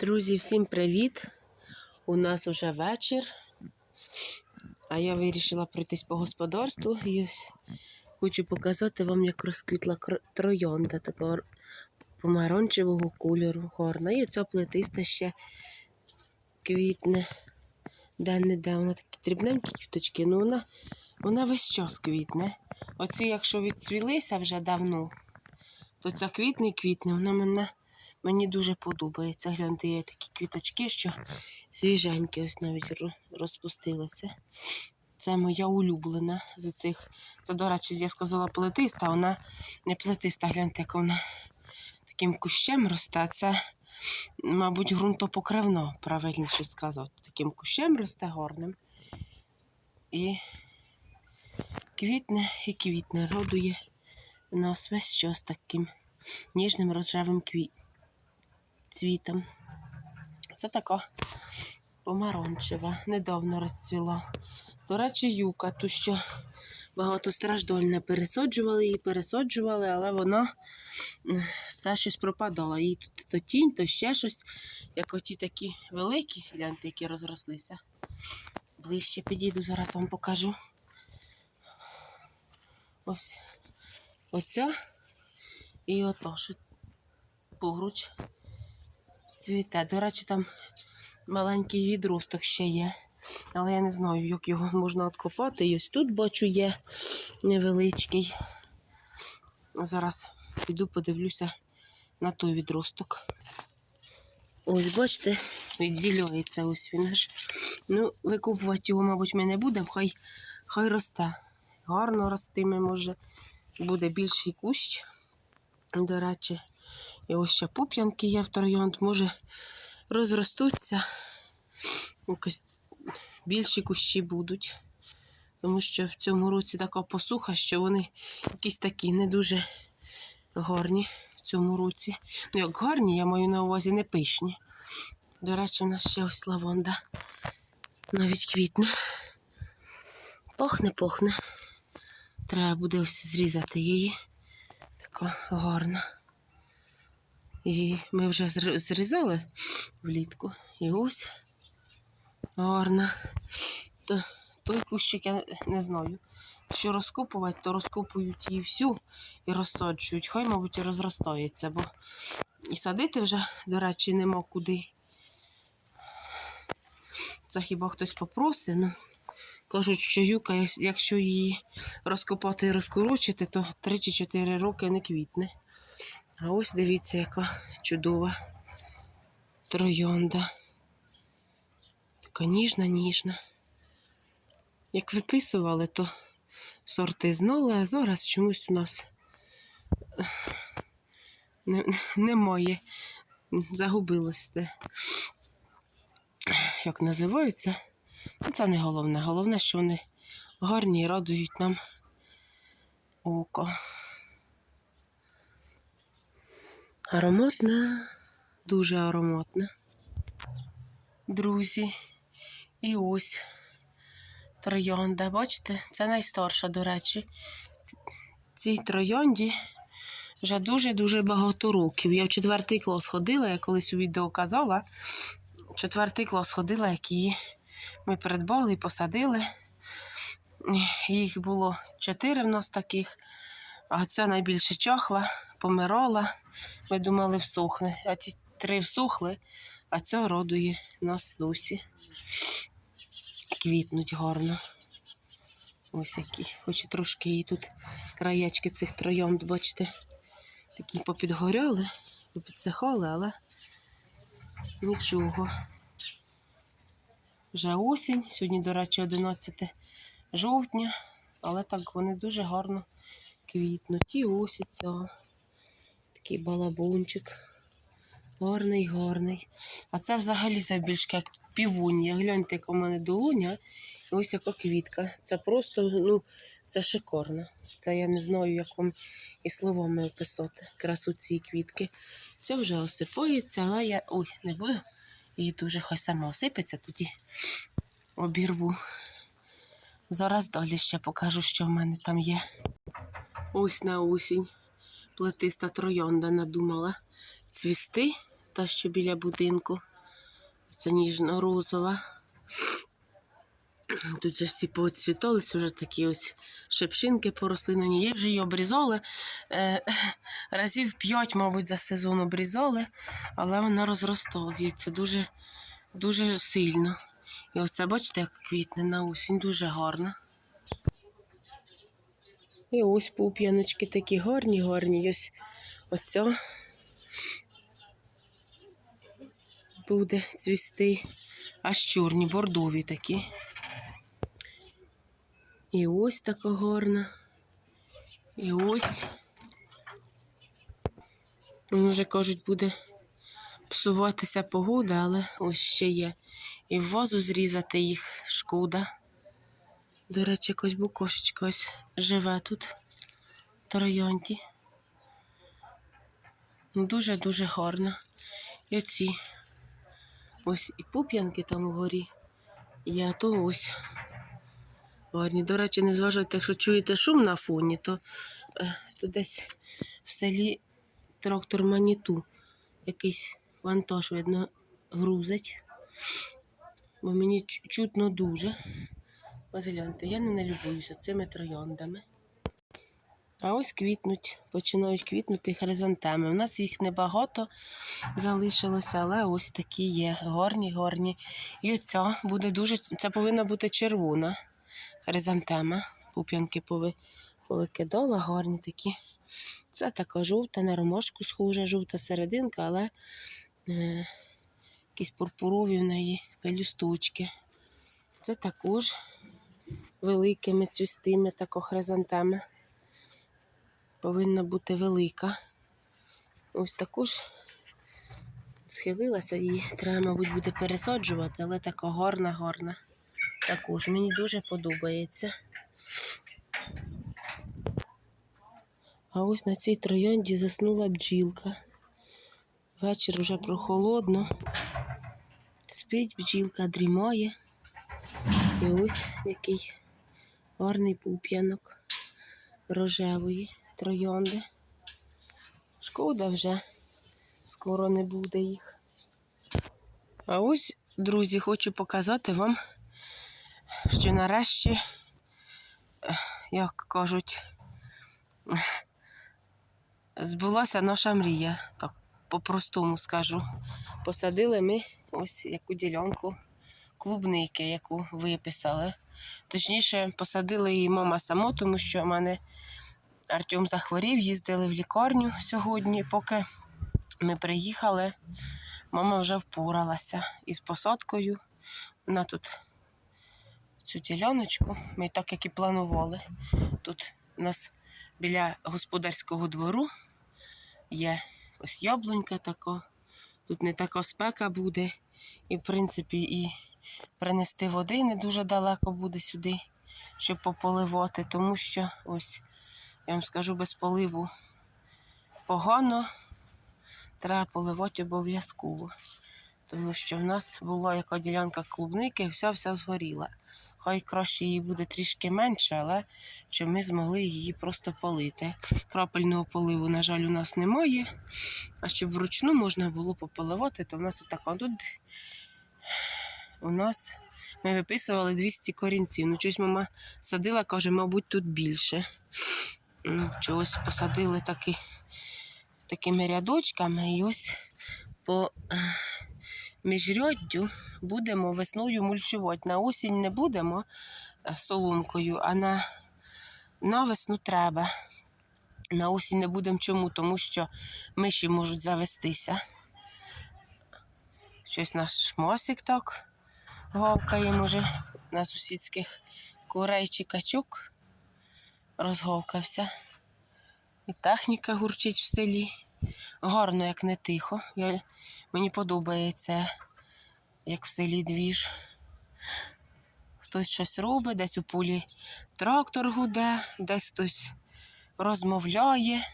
Друзі, всім привіт! У нас уже вечір, а я вирішила пройтись по господарству і ось хочу показати вам, як розквітла троянда такого помаранчевого кольору. Гарна. І ця плетиста ще квітне. Де-не-де вона такі дрібненькі квіточки, ну вона, вона весь час квітне. Оці, якщо відцвілися вже давно, то ця квітне і квітне, вона мене Мені дуже подобається. Гляньте, є такі квіточки, що свіженькі, ось навіть розпустилися. Це моя улюблена з цих. Це, до речі, я сказала плетиста, вона не плетиста, гляньте, як вона таким кущем росте. Це, мабуть, ґрунтопокривно, правильніше сказати. Таким кущем росте гарним. І квітне і квітне, родує нас весь час таким ніжним рожевим квітом цвітом. Це така помаранчева, недавно розцвіла. До речі, юка, ту що багатостраждальна пересаджували її, пересаджували, але вона все щось пропадала. Їй тут то тінь, то ще щось, як оті такі великі, гляньте, які розрослися. Ближче підійду, зараз вам покажу. Ось оця і ото, що поруч цвіте. До речі, там маленький відросток ще є. Але я не знаю, як його можна откопати. І ось тут бачу є невеличкий. Зараз піду подивлюся на той відросток. Ось, бачите, відділяється ось він аж. Ну, викупувати його, мабуть, ми не будемо, хай, хай росте. Гарно ростиме, може, буде більший кущ. До речі, і ось ще пуп'янки є в троянд, може розростуться. Якось більші кущі будуть. Тому що в цьому році така посуха, що вони якісь такі не дуже гарні в цьому році. Ну, як гарні, я маю на увазі не пишні. До речі, у нас ще ось лавонда навіть квітне. Пахне, пахне. Треба буде ось зрізати її. Така гарна. І ми вже зрізали влітку. І ось гарна. То, той кущик я не знаю. Якщо розкопувати, то розкопують її всю і розсаджують. Хай, мабуть, і розростається, бо і садити вже, до речі, нема куди. Це хіба хтось попросить. Ну, кажуть, що юка, якщо її розкопати і розкорочити, то 3 чи 4 роки не квітне. А ось дивіться, яка чудова троянда. Така ніжна, ніжна. Як виписували, то сорти знали, а зараз чомусь у нас не, немає. Загубилось те. Як називаються? Ну, це не головне. Головне, що вони гарні і радують нам око. Ароматна, дуже ароматна. Друзі. І ось троянда. Бачите, це найстарша, до речі. Цій троянді вже дуже-дуже багато років. Я в четвертий клас ходила, я колись у відео казала. В четвертий клас ходила, як її ми придбали і посадили. Їх було чотири в нас таких, а ця найбільше чахла, помирала. Ми думали, всохне. А ті три всохли, а ця родує нас досі. Квітнуть гарно. Ось які. Хоч і трошки її тут краєчки цих троянд, бачите, такі попідгоряли, попідсихали, але нічого. Вже осінь. Сьогодні, до речі, 11 жовтня, але так вони дуже гарно квітнуть. І ось і ця. Такий балабончик. Гарний, гарний. А це взагалі забільшки як півунія. Гляньте, яка у мене долоня. І ось яка квітка. Це просто, ну, це шикарно. Це я не знаю, як вам і словами описати красу цієї квітки. Це вже осипається, але я. Ой, не буду. Її дуже хай сама осипеться, тоді обірву. Зараз далі ще покажу, що в мене там є. Ось на осінь. Плетиста троянда надумала цвісти, та що біля будинку. Це ніжно-розова. Тут же всі поцвітались, вже такі ось шепшинки поросли на ній. Є вже її обрізали. Е, разів п'ять, мабуть, за сезон обрізали, але вона розростається дуже, дуже сильно. І оце, бачите, як квітне на осінь, дуже гарно. І ось пуп'яночки такі гарні, гарні. Ось оця буде цвісти. Аж чорні, бордові такі. І ось така гарна. І ось. Ну, Вже кажуть, буде псуватися погода, але ось ще є. І в вазу зрізати їх шкода. До речі, якось букошечка ось живе тут, в троянді. Ну, Дуже-дуже гарно. І оці. Ось і пуп'янки там угорі. А то ось. Гарні. До речі, не зважайте, якщо чуєте шум на фоні, то, е, то десь в селі трактор маніту. Якийсь вантаж, видно, грузить. Бо мені чутно дуже. Ось я не налюбуюся цими трояндами. А ось квітнуть, починають квітнути хризантеми. У нас їх небагато залишилося, але ось такі є. Горні, горні. І оця буде дуже. Це повинна бути червона хризантема. Пуп'янки пови, повикидала, гарні такі. Це така жовта, на ромашку схожа, жовта серединка, але е, якісь пурпурові в неї пелюсточки. Це також великими цвістими тако хризантеми. Повинна бути велика. Ось також схилилася, її треба, мабуть, буде пересаджувати, але така гарна. Також мені дуже подобається. А ось на цій троянді заснула бджілка. Вечір вже прохолодно. Спить бджілка, дрімає. І ось який гарний пуп'янок рожевої троянди. Шкода вже, скоро не буде їх. А ось, друзі, хочу показати вам, що нарешті, як кажуть, збулася наша мрія, так по-простому скажу. Посадили ми ось яку ділянку клубники, яку виписали. Точніше, посадила її мама само, тому що в мене Артем захворів, їздили в лікарню сьогодні. Поки ми приїхали, мама вже впоралася із посадкою. Вона тут цю діляночку, ми так як і планували. Тут у нас біля господарського двору є ось яблунька така. Тут не така спека буде. І, в принципі, і принести води не дуже далеко буде сюди, щоб пополивати, тому що ось, я вам скажу, без поливу погано, треба поливати обов'язково. Тому що в нас була яка ділянка клубники, вся-вся згоріла. Хай краще її буде трішки менше, але щоб ми змогли її просто полити. Крапельного поливу, на жаль, у нас немає. А щоб вручну можна було пополивати, то в нас отака. Тут у нас ми виписували 200 корінців. Ну, щось мама садила, каже, мабуть, тут більше. М, Чогось посадили таки, такими рядочками. І ось по е, міжряддю будемо весною мульчувати. На осінь не будемо е, соломкою, а на, на весну треба. На осінь не будемо чому, тому що миші можуть завестися. Щось наш мосик так гавкає, може, на сусідських курей чи качок розговкався. Техніка гурчить в селі. Гарно, як не тихо. Я, мені подобається, як в селі двіж. Хтось щось робить, десь у полі трактор гуде, десь хтось розмовляє.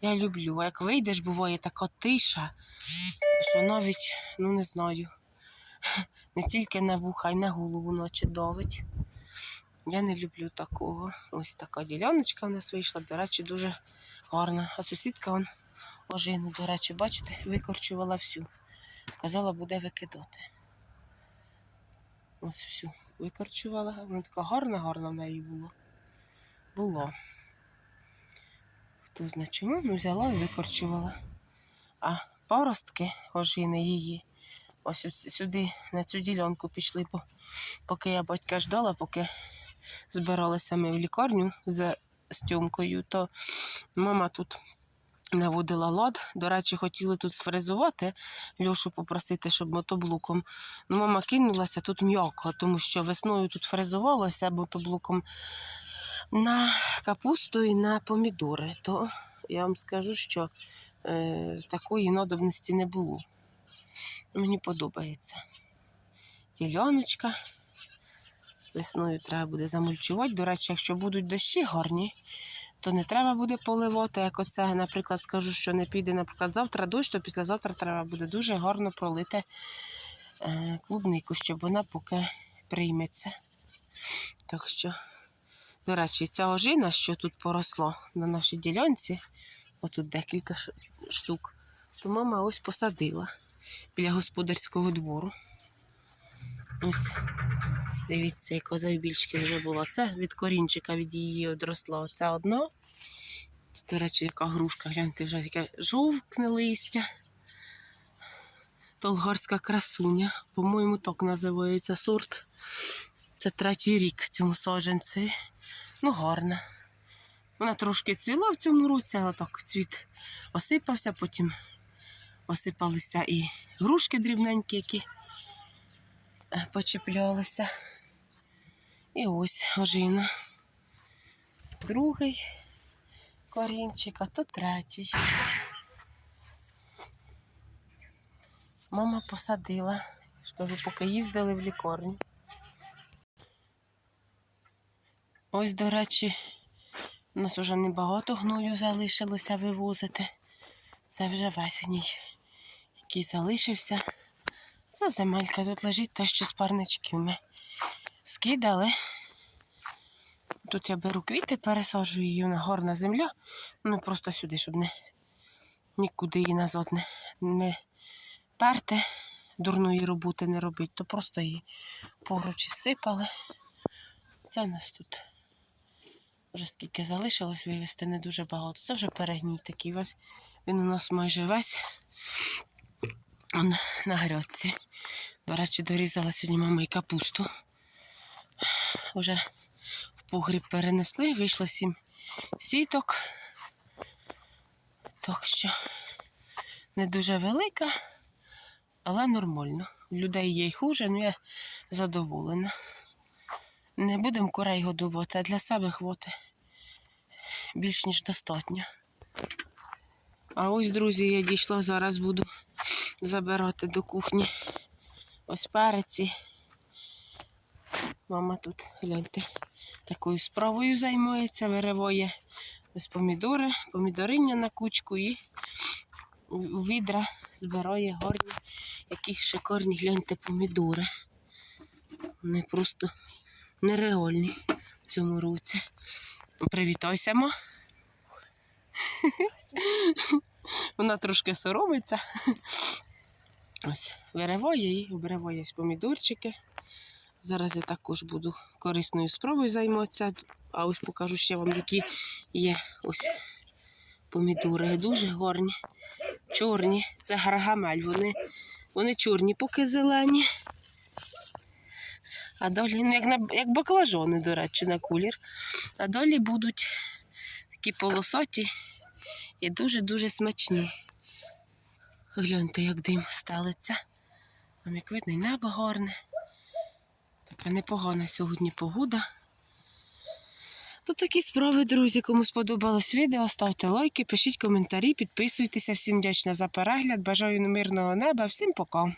Я люблю. Як вийдеш, буває така тиша, що навіть, ну не знаю, не тільки на вуха, а й на голову ночі давить. Я не люблю такого. Ось така діляночка в нас вийшла, до речі, дуже гарна. А сусідка вон ожину, до речі, бачите, викорчувала всю. Казала, буде викидати. Ось всю викорчувала. Вона така гарна, гарна в неї була. Було. Хто знає чому, ну взяла і викорчувала. А паростки ожини її. Ось сюди, на цю ділянку пішли, по- поки я батька ждала, поки збиралися ми в лікарню за Стьомкою, то мама тут наводила лад. До речі, хотіли тут сфрезувати, Льошу попросити, щоб мотоблуком. Ну, мама кинулася тут м'яко, тому що весною тут фрезувалося мотоблуком на капусту і на помідори. То я вам скажу, що е, такої надобності не було. Мені подобається. Діляночка. Весною треба буде замульчувати. До речі, якщо будуть дощі гарні, то не треба буде поливати. Як оце, наприклад, скажу, що не піде, наприклад, завтра дощ, то післязавтра треба буде дуже гарно пролити е, клубнику, щоб вона поки прийметься. Так що, до речі, ця ожина, що тут поросло на нашій ділянці, отут декілька штук, то мама ось посадила біля господарського двору. Ось, дивіться, яка завбільшки вже була. Це від корінчика від її одросло. Це одно. Це, до речі, яка грушка, гляньте, вже таке жовкне листя. Толгарська красуня. По-моєму, так називається сорт. Це третій рік цьому саджанцеві. Ну, гарна. Вона трошки цвіла в цьому році, але так цвіт осипався, потім осипалися і грушки дрібненькі, які е, почіплялися. І ось ожина. Другий корінчик, а то третій. Мама посадила. Я ж кажу, поки їздили в лікарню. Ось, до речі, у нас вже небагато гною залишилося вивозити. Це вже весенній, який залишився. Це земелька тут лежить те, що з парничків ми скидали. Тут я беру квіти, пересаджую її на горна земля. Ну просто сюди, щоб не нікуди її назад не, не перти, дурної роботи не робити, то просто її поруч сипали. Це в нас тут. Вже скільки залишилось вивезти, не дуже багато. Це вже перегній такий весь. Він у нас майже весь Он на грядці. До речі, дорізала сьогодні мама і капусту. Уже в погріб перенесли, вийшло сім сіток. Так що не дуже велика, але нормально. У людей є й хуже, але я задоволена. Не будемо курей годувати, а для себе хвоти більш ніж достатньо. А ось, друзі, я дійшла, зараз буду забирати до кухні. Ось переці. Мама тут, гляньте, такою справою займається, вириває ось помідори, помідориння на кучку і у відра збирає гарні, які шикарні, гляньте, помідори. Вони просто нереальні в цьому році. Привітайся, ма. Вона трошки соромиться. Ось, вириває обриває ось помідорчики. Зараз я також буду корисною справою займатися. А ось покажу ще вам, які є ось помідори. Дуже гарні, чорні. Це гаргамель. Вони, вони чорні, поки зелені. А далі, ну, як, на, як баклажони, до речі, на колір. А далі будуть такі полосаті і дуже-дуже смачні. Гляньте, як дим стелиться. Там як видно, і небо горне. Така непогана сьогодні погода. То такі справи, друзі. Кому сподобалось відео, ставте лайки, пишіть коментарі, підписуйтеся. Всім вдячна за перегляд. Бажаю мирного неба. Всім пока.